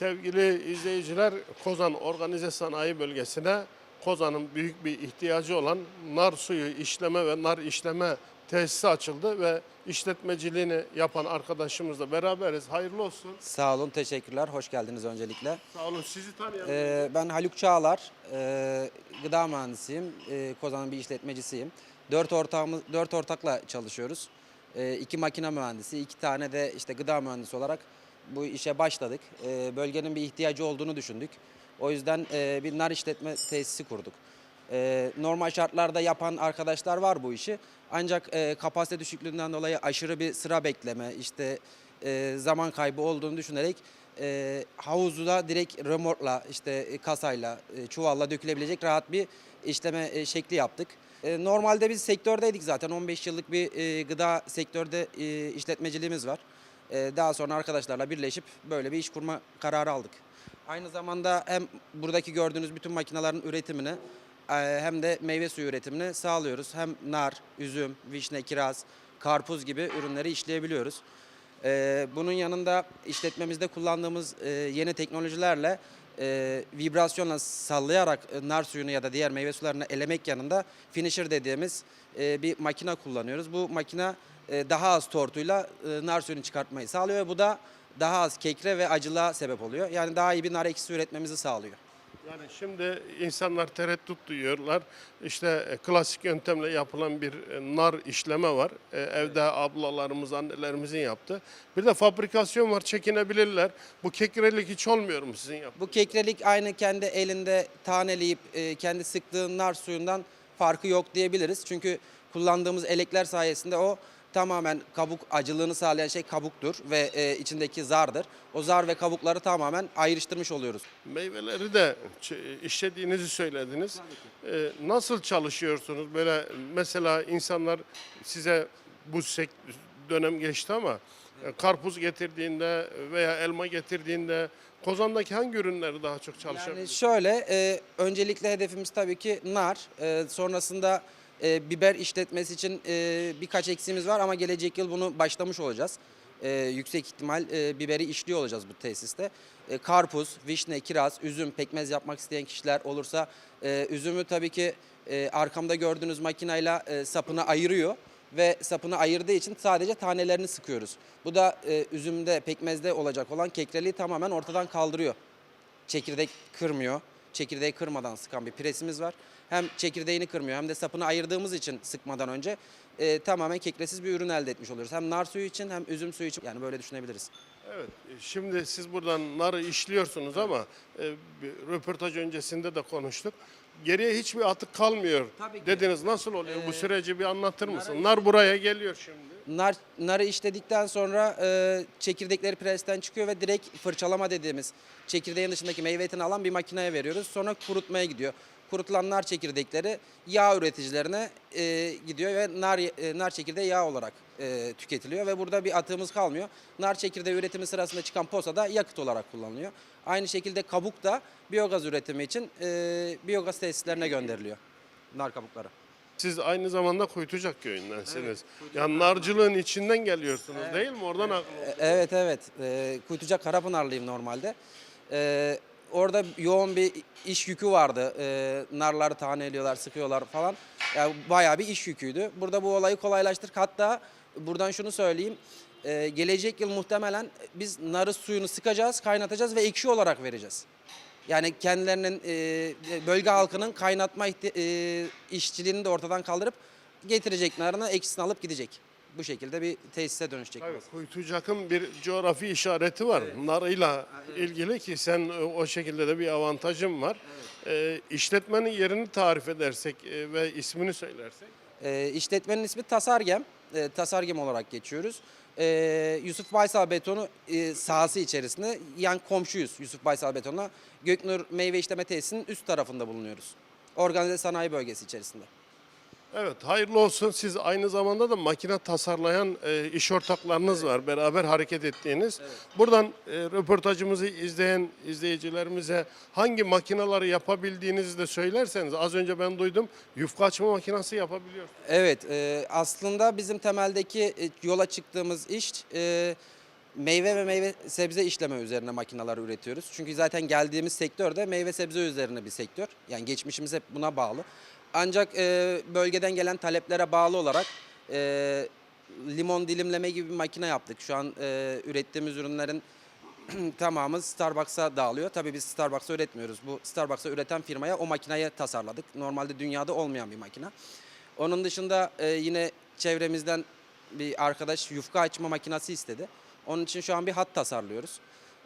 Sevgili izleyiciler, Kozan Organize Sanayi Bölgesi'ne Kozan'ın büyük bir ihtiyacı olan nar suyu işleme ve nar işleme tesisi açıldı ve işletmeciliğini yapan arkadaşımızla beraberiz. Hayırlı olsun. Sağ olun, teşekkürler. Hoş geldiniz öncelikle. Sağ olun. Sizi tanıyalım. Ee, ben Haluk Çağlar, ee, gıda mühendisiyim. Ee, Kozan'ın bir işletmecisiyim. Dört, ortağımız, dört ortakla çalışıyoruz. Ee, iki makine mühendisi, iki tane de işte gıda mühendisi olarak bu işe başladık. Ee, bölgenin bir ihtiyacı olduğunu düşündük. O yüzden ee, bir nar işletme tesisi kurduk. Ee, normal şartlarda yapan arkadaşlar var bu işi. Ancak ee, kapasite düşüklüğünden dolayı aşırı bir sıra bekleme, işte ee, zaman kaybı olduğunu düşünerek e, havuzu da direkt remorkla, işte e, kasayla, e, çuvalla dökülebilecek rahat bir işleme e, şekli yaptık. E, normalde biz sektördeydik zaten. 15 yıllık bir e, gıda sektörde e, işletmeciliğimiz var. E, daha sonra arkadaşlarla birleşip böyle bir iş kurma kararı aldık. Aynı zamanda hem buradaki gördüğünüz bütün makinelerin üretimini e, hem de meyve suyu üretimini sağlıyoruz. Hem nar, üzüm, vişne, kiraz, karpuz gibi ürünleri işleyebiliyoruz. Ee, bunun yanında işletmemizde kullandığımız e, yeni teknolojilerle e, vibrasyonla sallayarak nar suyunu ya da diğer meyve sularını elemek yanında finisher dediğimiz bir makine kullanıyoruz. Bu makine daha az tortuyla e, nar suyunu çıkartmayı sağlıyor ve bu da daha az kekre ve acılığa sebep oluyor. Yani daha iyi bir nar ekşisi üretmemizi sağlıyor. Yani şimdi insanlar tereddüt duyuyorlar. İşte e, klasik yöntemle yapılan bir e, nar işleme var. E, Evde ablalarımız, annelerimizin yaptığı. Bir de fabrikasyon var, çekinebilirler. Bu kekrelik hiç olmuyor mu sizin yaptığınız? Bu kekrelik aynı kendi elinde taneleyip e, kendi sıktığı nar suyundan farkı yok diyebiliriz. Çünkü kullandığımız elekler sayesinde o tamamen kabuk acılığını sağlayan şey kabuktur ve e, içindeki zardır. O zar ve kabukları tamamen ayrıştırmış oluyoruz. Meyveleri de işlediğinizi söylediniz. Ee, nasıl çalışıyorsunuz? Böyle mesela insanlar size bu dönem geçti ama e, karpuz getirdiğinde veya elma getirdiğinde Kozan'daki hangi ürünleri daha çok Yani çalışabilirsiniz? şöyle, e, öncelikle hedefimiz tabii ki nar. E, sonrasında e, biber işletmesi için e, birkaç eksiğimiz var ama gelecek yıl bunu başlamış olacağız. E, yüksek ihtimal e, biberi işliyor olacağız bu tesiste. E, karpuz, vişne, kiraz, üzüm, pekmez yapmak isteyen kişiler olursa e, üzümü tabii ki e, arkamda gördüğünüz makinayla e, sapını ayırıyor ve sapını ayırdığı için sadece tanelerini sıkıyoruz. Bu da e, üzümde, pekmezde olacak olan kekreliği tamamen ortadan kaldırıyor çekirdek kırmıyor. Çekirdeği kırmadan sıkan bir presimiz var. Hem çekirdeğini kırmıyor hem de sapını ayırdığımız için sıkmadan önce e, tamamen kekresiz bir ürün elde etmiş oluyoruz. Hem nar suyu için hem üzüm suyu için yani böyle düşünebiliriz. Evet, e, şimdi siz buradan narı işliyorsunuz ama e, röportaj öncesinde de konuştuk. Geriye hiçbir atık kalmıyor Tabii ki. dediniz. Nasıl oluyor bu Ee, süreci bir anlatır mısın? Nar buraya geliyor şimdi. Nar, narı işledikten sonra e, çekirdekleri presten çıkıyor ve direkt fırçalama dediğimiz çekirdeğin dışındaki meyve etini alan bir makineye veriyoruz. Sonra kurutmaya gidiyor. Kurutulan nar çekirdekleri yağ üreticilerine e, gidiyor ve nar e, nar çekirdeği yağ olarak e, tüketiliyor ve burada bir atığımız kalmıyor. Nar çekirdeği üretimi sırasında çıkan posa da yakıt olarak kullanılıyor. Aynı şekilde kabuk da biyogaz üretimi için e, biyogaz tesislerine gönderiliyor. Nar kabukları. Siz aynı zamanda Kuytucak köyündensiniz. yani narcılığın içinden geliyorsunuz değil mi? Oradan aklıma. E, Evet evet. E, Kuytucak Karapınarlıyım normalde. E, orada yoğun bir iş yükü vardı. E, narları taneliyorlar, sıkıyorlar falan. Yani bayağı bir iş yüküydü. Burada bu olayı kolaylaştırdık. Hatta buradan şunu söyleyeyim. E, gelecek yıl muhtemelen biz narı suyunu sıkacağız, kaynatacağız ve ekşi olarak vereceğiz. Yani kendilerinin e, bölge halkının kaynatma e, işçiliğini de ortadan kaldırıp getirecek narını ekşisini alıp gidecek. Bu şekilde bir tesise dönüşecek. Tabii, Kuytucak'ın bir coğrafi işareti var. Narıyla ilgili ki sen e, o şekilde de bir avantajın var. E, işletmenin yerini tarif edersek e, ve ismini söylersek. E, işletmenin ismi Tasargem. E, Tasargem olarak geçiyoruz. E, Yusuf Baysal Betonu e, sahası içerisinde yan komşuyuz Yusuf Baysal Beton'la. Göknur Meyve İşleme Tesisinin üst tarafında bulunuyoruz. Organize sanayi bölgesi içerisinde. Evet, hayırlı olsun. Siz aynı zamanda da makine tasarlayan e, iş ortaklarınız var. Beraber hareket ettiğiniz. Buradan e, röportajımızı izleyen izleyicilerimize hangi makineleri yapabildiğinizi de söylerseniz. Az önce ben duydum yufka açma makinesi yapabiliyorsunuz. Evet, e, aslında bizim temeldeki e, yola çıktığımız iş e, meyve ve meyve sebze işleme üzerine makineler üretiyoruz. Çünkü zaten geldiğimiz sektör de meyve sebze üzerine bir sektör. Yani geçmişimiz hep buna bağlı. Ancak e, bölgeden gelen taleplere bağlı olarak e, limon dilimleme gibi bir makine yaptık. Şu an e, ürettiğimiz ürünlerin tamamı Starbucks'a dağılıyor. Tabii biz Starbucks'a üretmiyoruz. Bu Starbucks'a üreten firmaya o makineyi tasarladık. Normalde dünyada olmayan bir makine. Onun dışında e, yine çevremizden bir arkadaş yufka açma makinesi istedi. Onun için şu an bir hat tasarlıyoruz.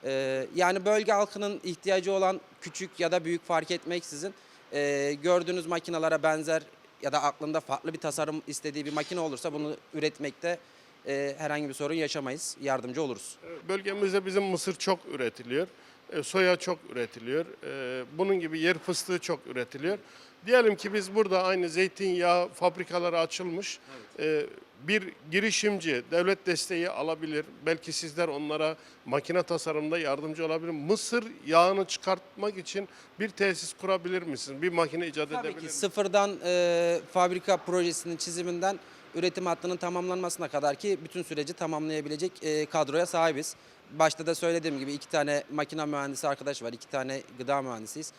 E, yani bölge halkının ihtiyacı olan küçük ya da büyük fark etmeksizin e, gördüğünüz makinalara benzer ya da aklında farklı bir tasarım istediği bir makine olursa bunu üretmekte e, herhangi bir sorun yaşamayız. Yardımcı oluruz. Bölgemizde bizim mısır çok üretiliyor. E, Soya çok üretiliyor. E, Bunun gibi yer fıstığı çok üretiliyor. Diyelim ki biz burada aynı zeytinyağı fabrikaları açılmış. E, Bir girişimci devlet desteği alabilir. Belki sizler onlara makine tasarımında yardımcı olabilir. Mısır yağını çıkartmak için bir tesis kurabilir misiniz? Bir makine icat Tabii edebilir ki misiniz? sıfırdan e, fabrika projesinin çiziminden üretim hattının tamamlanmasına kadar ki bütün süreci tamamlayabilecek e, kadroya sahibiz. Başta da söylediğim gibi iki tane makine mühendisi arkadaş var, iki tane gıda mühendisiyiz.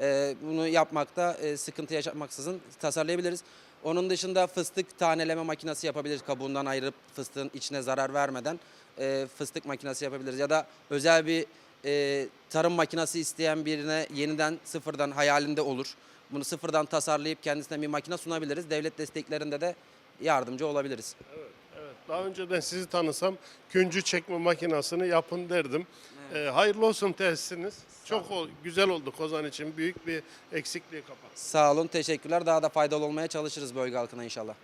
E, bunu yapmakta e, sıkıntı yaşatmaksızın tasarlayabiliriz. Onun dışında fıstık taneleme makinesi yapabiliriz. Kabuğundan ayırıp fıstığın içine zarar vermeden e, fıstık makinesi yapabiliriz. Ya da özel bir e, tarım makinesi isteyen birine yeniden sıfırdan hayalinde olur. Bunu sıfırdan tasarlayıp kendisine bir makine sunabiliriz. Devlet desteklerinde de yardımcı olabiliriz. Evet, daha önceden sizi tanısam küncü çekme makinesini yapın derdim. Ee, hayırlı olsun tesisiniz. Çok ol- güzel oldu Kozan için. Büyük bir eksikliği kapattı. Sağ olun, teşekkürler. Daha da faydalı olmaya çalışırız bölge halkına inşallah.